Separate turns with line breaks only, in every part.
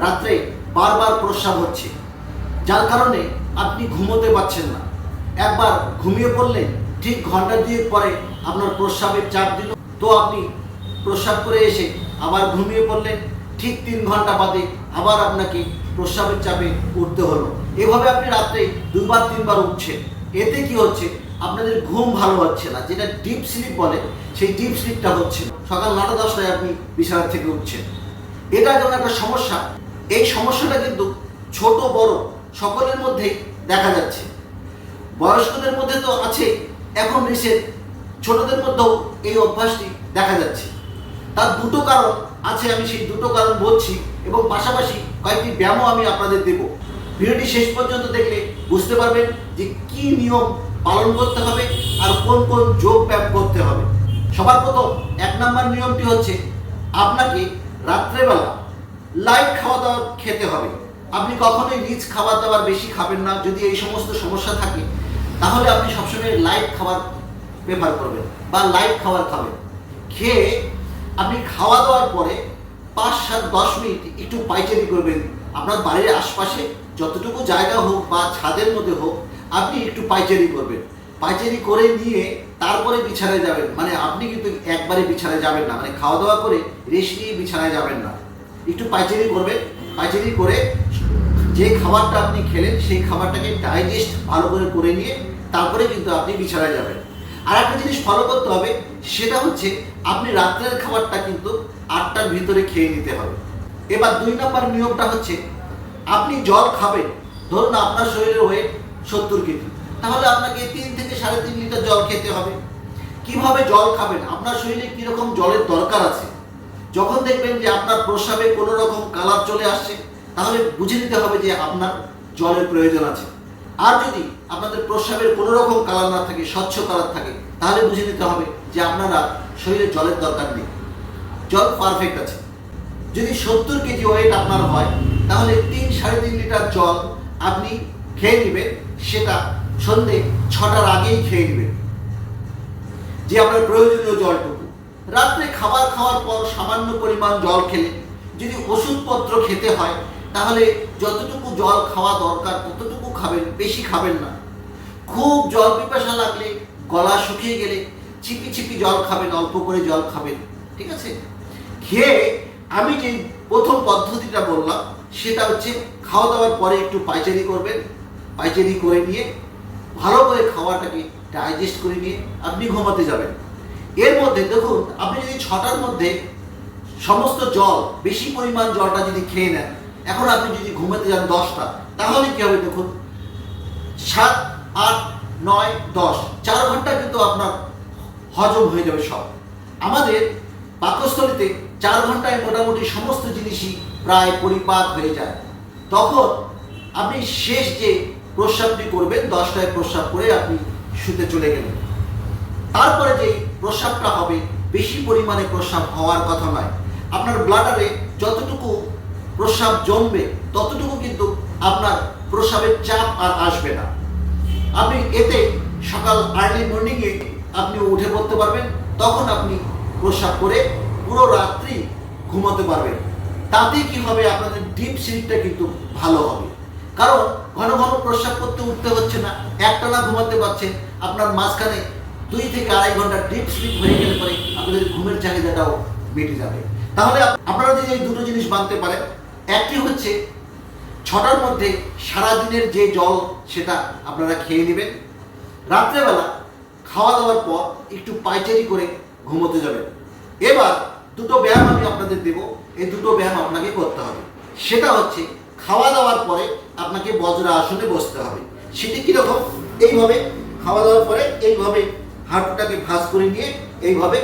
রাত্রে বারবার প্রস্রাব হচ্ছে। যার কারণে আপনি ঘুমোতে পারছেন না। একবার ঘুমিয়ে পড়লে ঠিক ঘণ্টা দুয়েক পরে আপনার প্রস্রাবের চাপ দিল। তো আপনি প্রস্রাব করে এসে আবার ঘুমিয়ে পড়লেন। ঠিক তিন ঘণ্টা বাদে আবার আপনাকে প্রস্রাবের চাপে উঠতে হলো। এভাবে আপনি রাত্রে দুবার, তিনবার উঠছেন। এতে কি হচ্ছে? আপনাদের ঘুম ভালো হচ্ছে না। যেটা ডিপ স্লিপ বলে, সেই ডিপ স্লিপটা হচ্ছে। সকাল নটা, দশটায় আপনি বিছানা থেকে উঠছেন। এটা যেমন একটা সমস্যা এই সমস্যাটা কিন্তু ছোট, বড়, সকলের মধ্যেই দেখা যাচ্ছে। বয়স্কদের মধ্যে তো আছে, এখন রিসেন্ট ছোটদের মধ্যেও এই অভ্যাসটি দেখা যাচ্ছে। তার দুটো কারণ আছে, আমি সেই দুটো কারণ বলছি এবং পাশাপাশি কয়েকটি ব্যায়ামও আমি আপনাদের দেব। ভিডিওটি শেষ পর্যন্ত দেখলে বুঝতে পারবেন যে কি নিয়ম পালন করতে হবে আর কোন কোন যোগ ব্যায়াম করতে হবে। সবার প্রথম এক নম্বর নিয়মটি হচ্ছে, আপনাকে রাত্রেবেলা লাইট খাওয়া দাওয়া খেতে হবে। আপনি কখনোই রিচ খাবার দাবার বেশি খাবেন না, যদি এই সমস্ত সমস্যা থাকে, তাহলে আপনি সবসময় লাইট খাবার প্রেফার করবেন বা লাইট খাবার খাবেন। খেয়ে আপনি খাওয়া দাওয়ার পরে পাঁচ সাত দশ মিনিট একটু পাইচারি করবেন। আপনার বাড়ির আশপাশে যতটুকু জায়গা হোক বা ছাদের মধ্যে হোক, আপনি একটু পাইচারি করবেন। পাইচারি করে নিয়ে তারপরে বিছানায় যাবেন। মানে আপনি কিন্তু একবারে বিছানায় যাবেন না। মানে খাওয়া দাওয়া করে রেস্ট নিয়ে বিছানায় যাবেন না। একটু পাইচারি করবেন পাইচারি করে যে খাবারটা আপনি খেলেন, সেই খাবারটাকে ডাইজেস্ট ভালো করে করে নিয়ে তারপরে কিন্তু আপনি বিছানায় যাবেন। আর একটা জিনিস ফলো করতে হবে, সেটা হচ্ছে আপনি রাত্রের খাবারটা কিন্তু আটটার ভিতরে খেয়ে নিতে হবে। এবার দুই নম্বর নিয়মটা হচ্ছে, আপনি জল খাবেন, ধরুন আপনার শরীরের ওয়েট সত্তর কেজি, তাহলে আপনাকে তিন থেকে সাড়ে তিন লিটার জল খেতে হবে। কীভাবে জল খাবেন? আপনার শরীরে কীরকম জলের দরকার আছে? যখন দেখবেন যে আপনার প্রস্রাবে কোনো রকম কালার চলে আসছে, তাহলে বুঝে নিতে হবে যে আপনার জলের প্রয়োজন আছে। আর যদি আপনাদের প্রস্রাবের কোনো রকম কালার না থাকে, স্বচ্ছ কালার থাকে, তাহলে বুঝে নিতে হবে যে আপনারা শরীরে জলের দরকার নেই। জল পারফেক্ট আছে। যদি সত্তর কেজি ওয়েট আপনার হয়, তাহলে তিন সাড়ে তিন লিটার জল আপনি খেয়ে নেবেন, সেটা সন্ধে ছটার আগেই খেয়ে নেবেন। যে আপনার প্রয়োজনীয় জলটুকু। রাত্রে খাবার খাওয়ার পর সামান্য পরিমাণ জল খেলে। যদি ওষুধপত্র খেতে হয়, তাহলে যতটুকু জল খাওয়া দরকার, ততটুকু খাবেন, বেশি খাবেন না। খুব জল পিপাসা লাগলে গলা শুকিয়ে গেলে চিপি চিপি জল খাবেন, অল্প করে জল খাবেন, ঠিক আছে? খেয়ে আমি যে প্রথম পদ্ধতিটা বললাম, সেটা হচ্ছে খাওয়া দাওয়ার পরে একটু পাইচারি করবেন পাইচারি করে নিয়ে ভালো করে খাওয়াটাকে ডাইজেস্ট করে নিয়ে আপনি ঘুমাতে যাবেন। এর মধ্যে দেখুন, আপনি যদি ছটার মধ্যে সমস্ত জল, বেশি পরিমাণ জলটা যদি খেয়ে নেন, এখন আপনি যদি ঘুমাতে যান দশটা, তাহলে কি হবে দেখুন? সাত, আট, নয়, দশ, চার ঘণ্টা কিন্তু আপনার হজম হয়ে যাবে সব। আমাদের পাকস্থলিতে চার ঘন্টায় মোটামুটি সমস্ত জিনিসই প্রায় পরিপাক হয়ে যায়। তখন আপনি শেষ যে প্রস্রাবটি করবেন, দশটায় প্রস্রাব করে আপনি শুতে চলে গেলেন। তারপরে যে প্রস্রাবটা হবে, বেশি পরিমাণে প্রস্রাব হওয়ার কথা নয়। আপনার ব্লাডারে যতটুকু প্রস্রাব জমবে, ততটুকু কিন্তু আপনার প্রস্রাবের চাপ আর আসবে না। আপনি এতে সকাল আর্লি মর্নিংয়ে আপনি উঠে পড়তে পারবেন, তখন আপনি প্রস্রাব করে পুরো রাত্রি ঘুমাতে পারবেন। তাতে কি হবে, আপনাদের ডিপ স্লিপটা কিন্তু ভালো হবে। কারণ ঘন ঘন প্রস্রাব করতে উঠতে হচ্ছে না, একটানা ঘুমাতে পারছেন, আপনার মাঝখানে দুই থেকে আড়াই ঘণ্টা ডিপ স্লিপ হয়ে গেলে পরে আপনাদের ঘুমের চাহিদাটাও মিটে যাবে। তাহলে আপনারা যদি এই দুটো জিনিস মানতে পারেন, একটি হচ্ছে ছটার মধ্যে সারাদিনের যে জল সেটা আপনারা খেয়ে নেবেন, রাত্রেবেলা খাওয়া দাওয়ার পর একটু পাইচারি করে ঘুমোতে যাবেন। এবার দুটো ব্যায়াম আমি আপনাদের দেব, এই দুটো ব্যায়াম আপনাকে করতে হবে। সেটা হচ্ছে খাওয়া দাওয়ার পরে আপনাকে বজ্রা আসনে বসতে হবে। সেটি কীরকম? এইভাবে খাওয়া দাওয়ার পরে এইভাবে হাঁটুটাকে ভাঁজ করে নিয়ে এইভাবে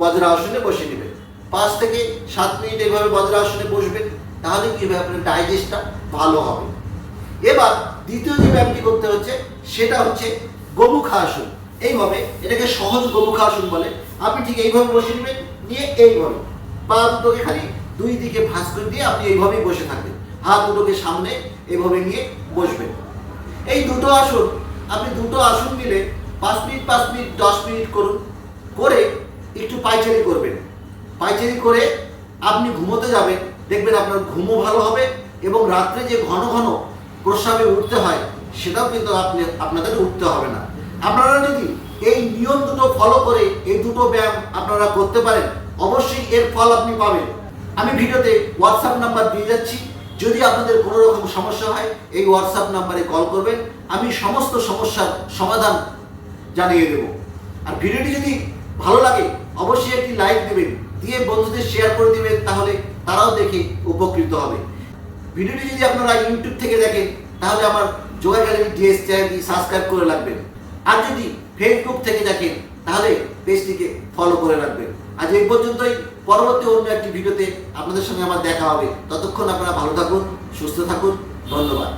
বজ্রা আসনে বসে নেবেন পাঁচ থেকে সাত মিনিট এইভাবে বজ্রা আসনে বসবেন তাহলে কি হবে আপনার ডাইজেস্টটা ভালো হবে। এবার দ্বিতীয় যে ব্যায়ামটি করতে হচ্ছে, সেটা হচ্ছে গোমুখা আসন এইভাবে এটাকে সহজ গোমুখা আসন বলে। আপনি ঠিক এইভাবে বসে নেবেন নিয়ে এইভাবে পা দুটোকে খালি দুই দিকে ভাঁজ করে দিয়ে আপনি এইভাবেই বসে থাকবেন। হাত দুটোকে সামনে এইভাবে নিয়ে বসবেন। এই দুটো আসন, আপনি দুটো আসন মিলে পাঁচ মিনিট পাঁচ মিনিট, দশ মিনিট করুন। করে একটু পাইচারি করবেন। পাইচারি করে আপনি ঘুমোতে যাবেন, দেখবেন আপনার ঘুমও ভালো হবে এবং রাত্রে যে ঘন ঘন প্রস্রাবে উঠতে হয়, সেটাও কিন্তু আপনি, আপনাদের উঠতে হবে না। আপনারা যদি এই নিয়ম দুটো ফলো করে এই দুটো ব্যায়াম আপনারা করতে পারেন, অবশ্যই এর ফল আপনি পাবেন। আমি ভিডিওতে হোয়াটসঅ্যাপ নাম্বার দিয়ে যাচ্ছি। যদি আপনাদের কোনো রকম সমস্যা হয়, এই হোয়াটসঅ্যাপ নাম্বারে কল করবেন। আমি সমস্ত সমস্যার সমাধান জানিয়ে দেব। আর ভিডিওটি যদি ভালো লাগে, অবশ্যই একটি লাইক দেবেন, দিয়ে বন্ধুদের শেয়ার করে দিবেন, তাহলে তারাও দেখে উপকৃত হবে। ভিডিওটি যদি আপনারা ইউটিউব থেকে দেখেন, তাহলে আমার যোগা গ্যালারি ডিএস চ্যানেলটি সাবস্ক্রাইব করে রাখবেন। আর যদি ফেসবুক থেকে দেখেন, তাহলে পেজটিকে ফলো করে রাখবেন। আজ এই পর্যন্তই, পরবর্তী অন্য একটি ভিডিওতে আপনাদের সঙ্গে আমার দেখা হবে। ততক্ষণ আপনারা ভালো থাকুন, সুস্থ থাকুন, ধন্যবাদ।